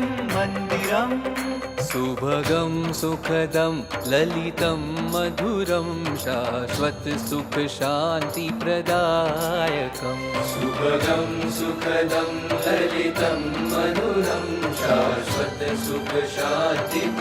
मन्दिरं। मन्दिरम् सुभगं सुखदं ललितं मधुरं शाश्वत सुख शान्तिप्रदायकम् सुभगं सुखदं ललितं मधुरं शाश्वत सुख शान्तिप्रदायकम्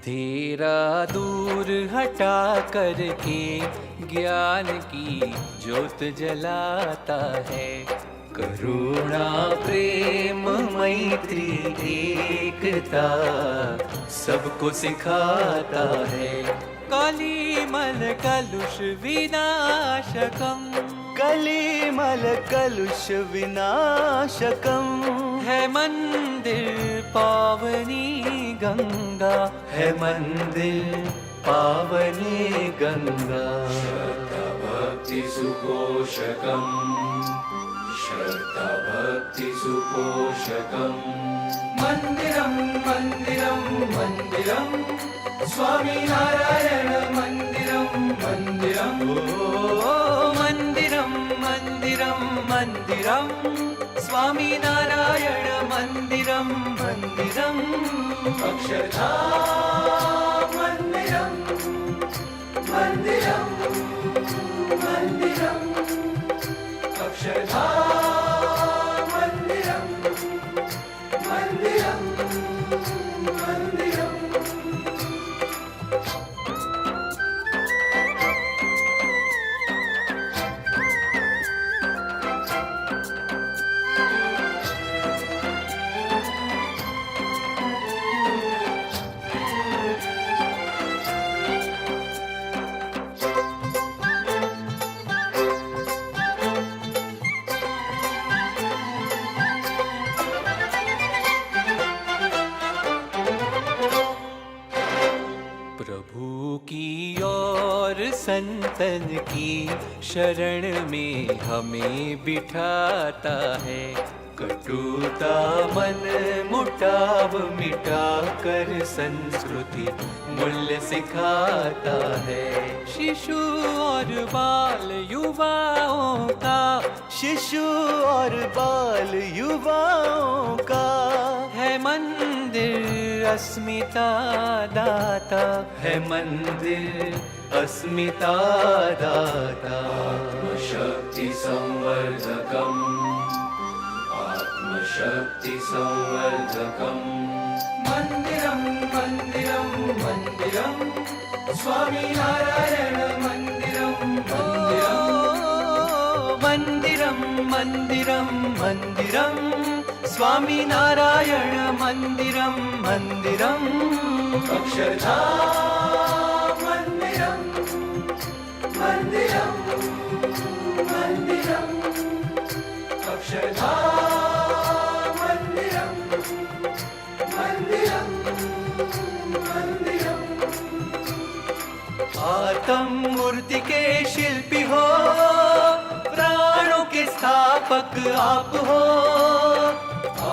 अंधेरा दूर हटा करके ज्ञान की ज्योत जलाता है। करुणा, प्रेम, मैत्री, एकता सबको सिखाता है। कालीमल कलुष, विनाशकम कलीमल कलुष विनाशकम। है मंदिर पावनी गंगा। है मंदिर पावनी गंगा। श्रद्धा भक्ति सुपोषकम। श्रद्धा भक्ति सुपोषकम मन्दिरं मन्दिरं मन्दिरं स्वामिनारायण मन्दिरं मन्दिरम् मन्दिरं मन्दिरं स्वामिनारायण मन्दिरं मन्दिरम् अक्षरधाम मन्दिरं मन्दिरं मन्दिरम् अक्षरधाम संतन की शरण में हमें बिठाता है। कटुता मन मुटाव मिटा कर संस्कृति मूल्य सिखाता है। शिशु और बाल युवाओं का, शिशु और बाल युवाओं का है मंदिर अस्मिता दाता। है मंदिर अस्मिता दाता। आत्मशक्ति संवर्धकम्। आत्मशक्ति संवर्धकम्। मन्दिरं मन्दिरं मन्दिरं स्वामिनारायण मन्दिरं मन्दिरं मन्दिरं मन्दिरं स्वामिनारायण मन्दिरं मन्दिरम् अक्षरधाम मन्दिरं मन्दिरं मन्दिरम् अक्षरधाम मन्दिरं मन्दिरं मन्दिरम् आत्म मूर्ति के शिल्पी हो प्राणों के स्थापक आप हो।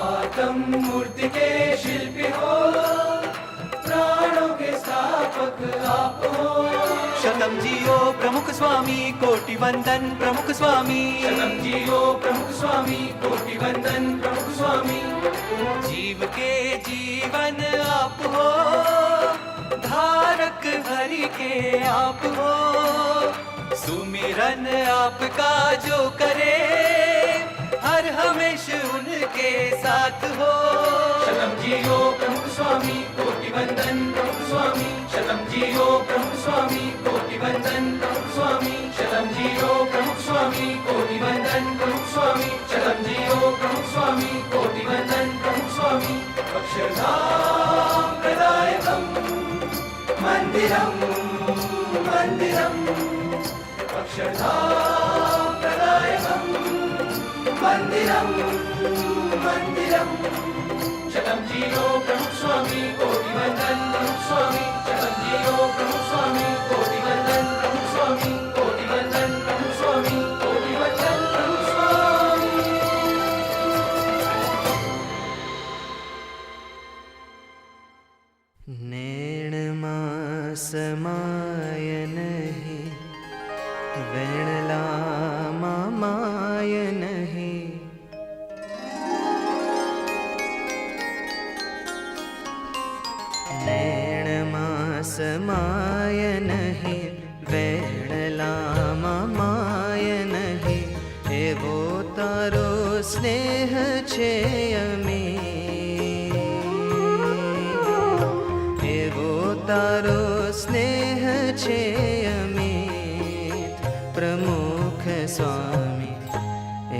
आत्म मूर्ति के शिल्पी हो प्राणों के स्थापक आप हो। शतम जियो प्रमुख स्वामी कोटि वंदन प्रमुख स्वामी। शतम जियो प्रमुख स्वामी कोटि वंदन प्रमुख स्वामी। जीव के जीवन आप हो धारक हरि के आप हो। सुमिरन आपका जो करे हर हमेश उनके साथ हो। शतम जियो प्रमुख स्वामी कोटि वंदन प्रमुख स्वामी शतम जियो प्रमुख स्वामी कोटि वंदन प्रमुख स्वामी शतम जियो प्रमुख स्वामी कोटि वंदन प्रमुख स्वामी शतम जियो प्रमुख स्वामी कोटि वंदन प्रमुख स्वामी, अक्षरधाम प्रदायकम, मंदिरम मंदिरम। अक्षरधाम प्रदायकम। मंदिरम मंदिरम शतम जियो प्रमुख स्वामी कोटि वंदन प्रमुख स्वामी शतम जियो प्रमुख स्वामी कोटि वंदन प्रमुख स्वामी कोटि वंदन प्रमुख स्वामी कोटि નેણમાં સમાય નહીં વેણલામાં માય નહીં એવો તારો સ્નેહ છે અમે એવો તારો સ્નેહ છે અમિત પ્રમુખ સ્વામી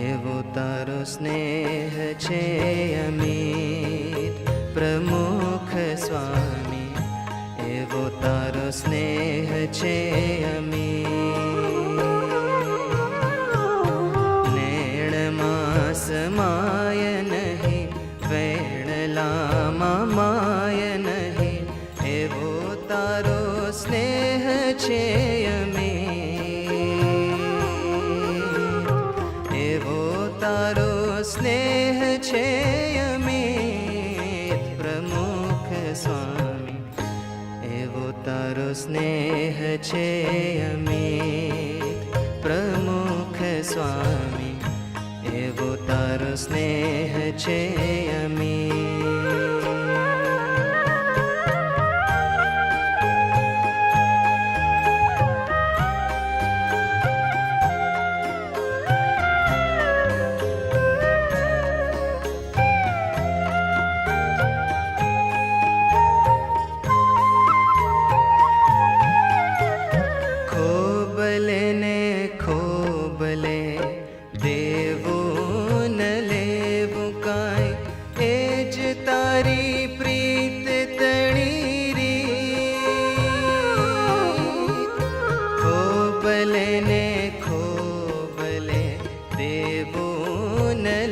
એવો તારો સ્નેહ છે અમિત નેણમાં માય નહીં વેણલામાં માય નહીં એવો તારો સ્નેહ છે. स्नेहचे अमित प्रमुख स्वामी। एवो तारो स्नेह छे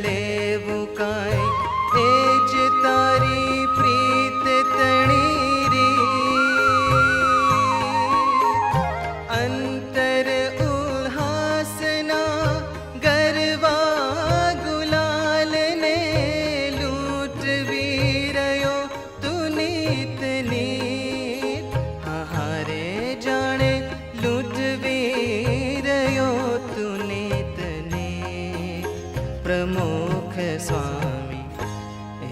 ले స్వామి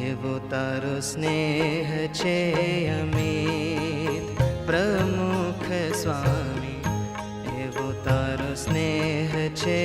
ఏవో తారు స్నేహ చేయమే ప్రముఖ స్వామి ఏవో తారు స్నేహ చే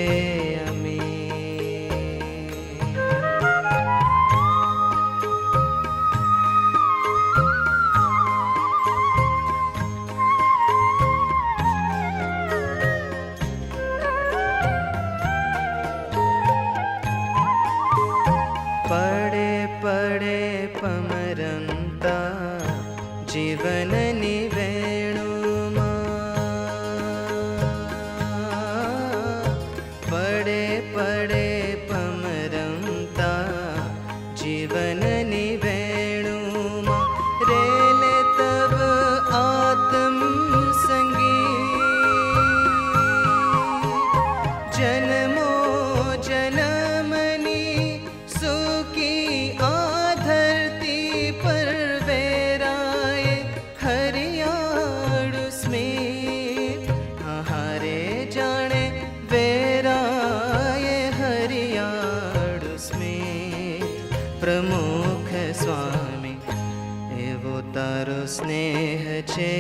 સ્નેહ છે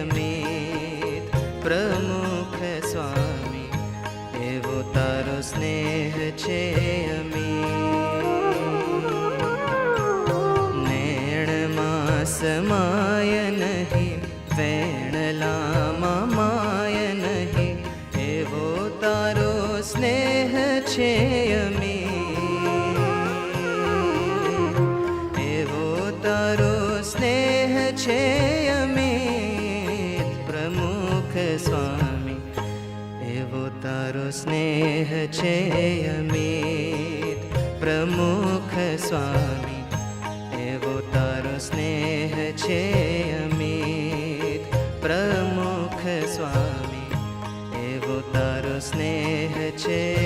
અમિત. પ્રમુખ સ્વામી, એવો તારો સ્નેહ છે અમિત. નેણમાં સમાય નહીં એકલામાં માય નહીં. એવો તારો સ્નેહ છે स्नेह चेयमेत् प्रमुख स्वामी। एगो तारो स्नेह छे अमित, प्रमुख स्वामी। एगो तारो स्नेह छे